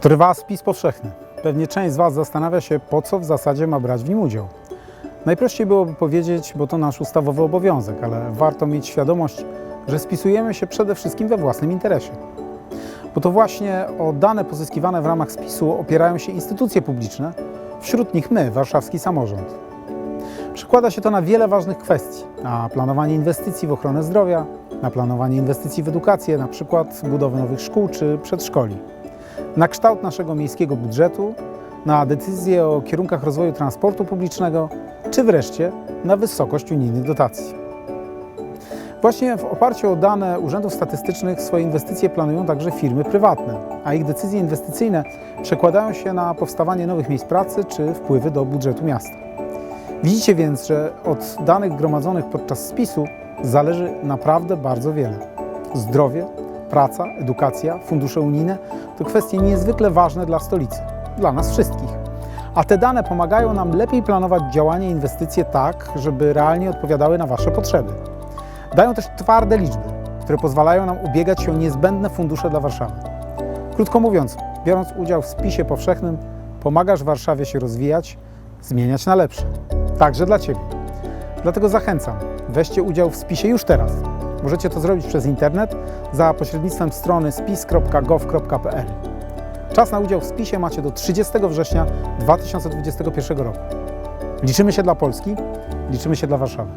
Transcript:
Trwa spis powszechny. Pewnie część z Was zastanawia się, po co w zasadzie ma brać w nim udział. Najprościej byłoby powiedzieć, bo to nasz ustawowy obowiązek, ale warto mieć świadomość, że spisujemy się przede wszystkim we własnym interesie. Bo to właśnie o dane pozyskiwane w ramach spisu opierają się instytucje publiczne, wśród nich my, warszawski samorząd. Przekłada się to na wiele ważnych kwestii: na planowanie inwestycji w ochronę zdrowia, na planowanie inwestycji w edukację, na przykład budowy nowych szkół czy przedszkoli, na kształt naszego miejskiego budżetu, na decyzje o kierunkach rozwoju transportu publicznego, czy wreszcie na wysokość unijnych dotacji. Właśnie w oparciu o dane urzędów statystycznych swoje inwestycje planują także firmy prywatne, a ich decyzje inwestycyjne przekładają się na powstawanie nowych miejsc pracy czy wpływy do budżetu miasta. Widzicie więc, że od danych gromadzonych podczas spisu zależy naprawdę bardzo wiele. Zdrowie, praca, edukacja, fundusze unijne to kwestie niezwykle ważne dla stolicy, dla nas wszystkich. A te dane pomagają nam lepiej planować działania i inwestycje tak, żeby realnie odpowiadały na Wasze potrzeby. Dają też twarde liczby, które pozwalają nam ubiegać się o niezbędne fundusze dla Warszawy. Krótko mówiąc, biorąc udział w spisie powszechnym, pomagasz Warszawie się rozwijać, zmieniać na lepsze. Także dla Ciebie. Dlatego zachęcam, weźcie udział w spisie już teraz. Możecie to zrobić przez internet za pośrednictwem strony spis.gov.pl. Czas na udział w spisie macie do 30 września 2021 roku. Liczymy się dla Polski, liczymy się dla Warszawy.